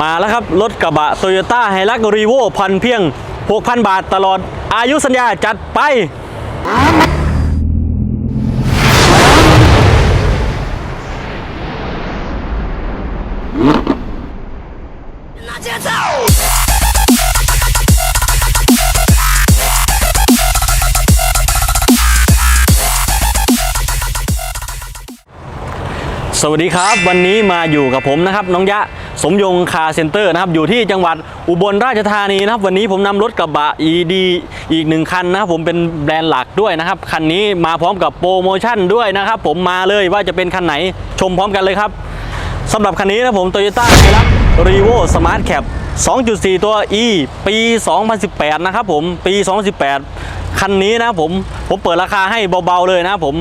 มาแล้วครับ รถกระบะโตโยต้าไฮรักรีโวพันเพียง 6,000 บาทตลอดอายุสัญญาจัดไป สวัสดีครับ วันนี้มาอยู่กับผมนะครับ น้องยะ สมยงคาเซ็นเตอร์นะครับอยู่ที่จังหวัดอุบลราชธานีนะครับ วันนี้ผมนำรถกระบะ ED อีกหนึ่งคันนะครับผมเป็นแบรนด์หลักด้วยนะครับ คันนี้มาพร้อมกับโปรโมชั่นด้วยนะครับ ผมมาเลยว่าจะเป็นคันไหนชมพร้อมกันเลยครับสำหรับคันนี้นะผม Toyota h i l u x Revo Smart Cap 2.4 ตัว E ปี 2018 นะครับผมปี 2018 คันนี้นะผมผมเปิดราคาให้เบาๆเลยนะครับผม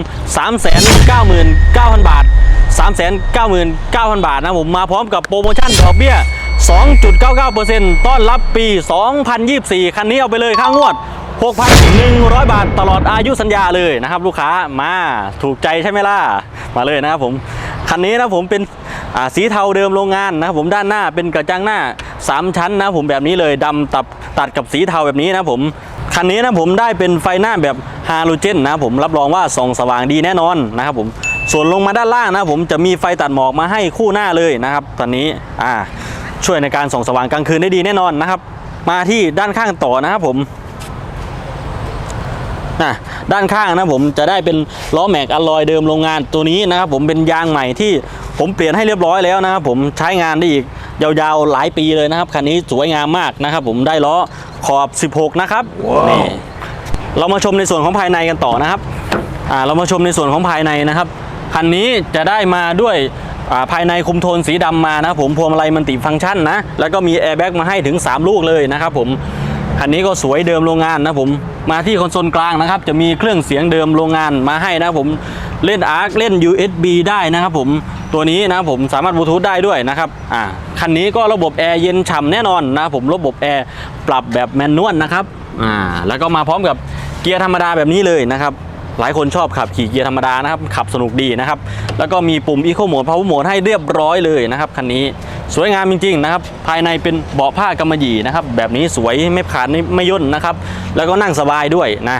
399,000 บาท 399,000 บาทนะผมมาพร้อมกับโปรโมชั่นดอกเบี้ย 2.99%ต้อนรับปี 2024 คันนี้เอาไปเลยค่างวด 6,100 บาทตลอดอายุสัญญาเลยนะครับ ลูกค้ามาถูกใจใช่ไหมล่ะ มาเลยนะครับผม คันนี้นะผมเป็นสีเทาเดิมโรงงานนะครับผมด้านหน้าเป็นกระจังหน้า 3 ชั้นนะผมแบบนี้เลยดำตับตัดกับสีเทาแบบนี้นะผมคันนี้นะผมได้เป็นไฟหน้าแบบฮาโลเจนนะผมรับรองว่าส่องสว่างดีแน่นอนนะครับผม ส่วนลงมาด้านล่างนะผมจะมีไฟตัดหมอกมาให้คู่หน้าเลยนะครับ ตอนนี้อ่าช่วยในการส่องสว่างกลางคืนได้ดีแน่นอนนะครับ มาที่ด้านข้างต่อนะครับผมนะด้านข้างนะผมจะได้เป็นล้อแม็กอลลอยเดิมโรงงานตัวนี้นะครับผมเป็นยางใหม่ที่ผมเปลี่ยนให้เรียบร้อยแล้วนะครับผมใช้งานได้อีกยาวๆหลายปีเลยนะครับคันนี้สวยงามมากนะครับ ผมได้ล้อขอบ 16 นะครับนี่เรามาชมในส่วนของภายในกันต่อนะครับอ่าเรามาชมในส่วนของภายในนะครับ คันนี้จะได้มาด้วยาภายในคุมโทนสีดำมานะผมพวงมาลัยมันติฟังก์ชันนะแล้วก็มีแอร์แบ็กมาให้ถึง 3 ลูกเลยนะครับผมคันนี้ก็สวยเดิมโรงงานนะผมมาที่คอนโซลกลางนะครับ จะมีเครื่องเสียงเดิมโรงงานมาให้นะผมเล่น ARC เล่น USB ได้นะครับผมตัวนี้นะผมสามารถบลูทูธได้ด้วยนะครับอ่าคันนี้ก็ระบบแอร์เย็นฉ่ำแน่นอนนะผมระบบแอร์ปรับแบบแมนนวลนะครับอ่าแล้วก็มาพร้อมกับเกียร์ธรรมดาแบบนี้เลยนะครับ หลายคนชอบขับขี่เกียร์ธรรมดานะครับ ขับสนุกดีนะครับ แล้วก็มีปุ่ม Eco Mode Power Mode ให้เรียบร้อยเลยนะครับคันนี้สวยงามจริงๆนะครับ ภายในเป็นเบาะผ้ากำมะหยี่นะครับ แบบนี้สวยไม่ขาดไม่ย่นนะครับ แล้วก็นั่งสบายด้วยนะ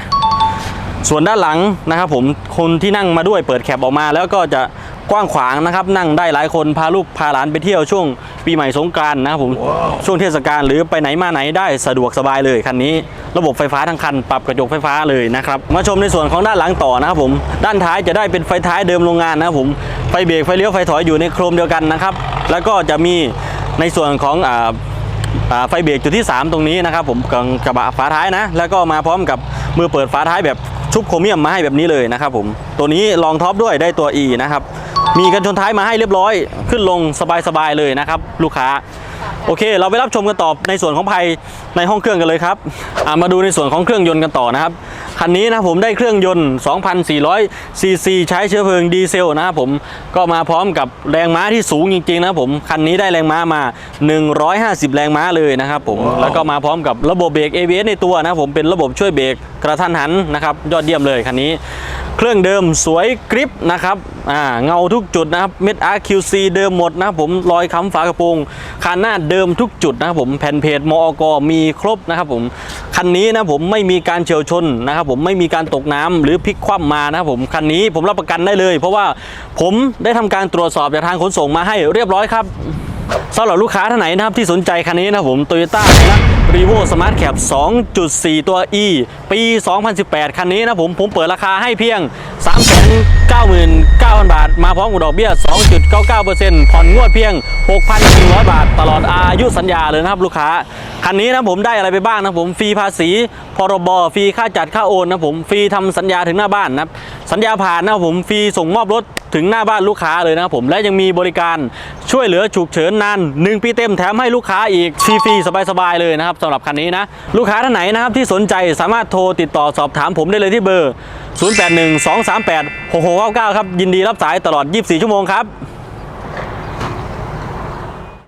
ส่วนด้านหลังนะครับผมคนที่นั่งมาด้วยเปิดแคปออกมาแล้วก็จะ กว้างขวางนะครับ นั่งได้หลายคนพาลูกพาหลานไปเที่ยวช่วงปีใหม่สงกรานต์นะครับผม ช่วงเทศกาลหรือไปไหนมาไหนได้สะดวกสบายเลยคันนี้ ระบบไฟฟ้าทั้งคัน ปรับกระจกไฟฟ้าเลยนะครับมาชมในส่วนของด้านหลังต่อนะครับผมด้านท้ายจะได้เป็นไฟท้ายเดิมโรงงานนะครับผมไฟเบรกไฟเลี้ยวไฟถอยอยู่ในโครมเดียวกันนะครับแล้วก็จะมีในส่วนของอ่าอ่าไฟเบรกจุดที่ 3 ตรงนี้นะครับผมกับกระบะฝาท้ายนะ แล้วก็มาพร้อมกับมือเปิดฝาท้ายแบบชุบโครเมียมมาให้แบบนี้เลยนะครับผมตัวนี้รองท็อปด้วยได้ตัว E นะครับ มีกันชนท้ายมาให้เรียบร้อย ขึ้นลงสบายๆเลยนะครับ ลูกค้า โอเค เราไปรับชมกันต่อในส่วนของภายในห้องเครื่องกันเลยครับอ่ามาดูในส่วนของเครื่องยนต์กันต่อนะครับคันนี้นะผมได้เครื่องยนต์ 2,400 ซีซีใช้เชื้อเพลิงดีเซลนะครับผมก็มาพร้อมกับแรงม้าที่สูงจริงๆนะครับผมคันนี้ได้แรงม้ามา 150 แรงม้าเลยนะครับผมแล้วก็มาพร้อมกับระบบเบรก ABS ในตัวนะครับผมเป็นระบบช่วยเบรกกระทันหันนะครับยอดเยี่ยมเลยคันนี้ เครื่องเดิมสวยกริปนะครับอ่าเงาทุกจุดนะครับเม็ด RQC เดิมหมดนะครับผมรอยค้ำฝากระโปรงคันหน้าเดิมดิมทุกจุดนะครับผมแผ่นเพจมอกมีครบนะครับผมคันนี้นะผมไม่มีการเฉียวชนนะครับผมไม่มีการตกน้ำหรือพลิกคว่ำมานะครับผมคันนี้ผมรับประกันได้เลย เพราะว่าผมได้ทำการตรวจสอบจากทางขนส่งมาให้เรียบร้อยครับสำหรับลูกค้าท่านไหนนะครับที่สนใจคันนี้นะผม Toyota นะรีโวสมาร์ทแคป2.4 ตัว E ปี 2018 คันนี้นะผมผมเปิดราคาให้เพียง 99,000 บาท มาพร้อมกับดอกเบี้ย 2.99%ผ่อนงวดเพียง6,100 บาท ตลอดอายุสัญญาเลยนะครับลูกค้า คันนี้นะผมได้อะไรไปบ้างนะผมฟรีภาษีพรบฟรีค่าจัดค่าโอนนะผมฟรีทำสัญญาถึงหน้าบ้านนะครับสัญญาผ่านนะผมฟรีส่งมอบรถถึงหน้าบ้านลูกค้าเลยนะครับผมและยังมีบริการช่วยเหลือฉุกเฉินนาน 1 ปีเต็มแถมให้ลูกค้าอีกฟรีๆสบายๆเลยนะครับสำหรับคันนี้นะลูกค้าท่านไหนนะครับที่สนใจสามารถโทรติดต่อสอบถามผมได้เลยที่เบอร์ 0812386699 ครับยินดีรับสายตลอด 24 ชั่วโมงครับ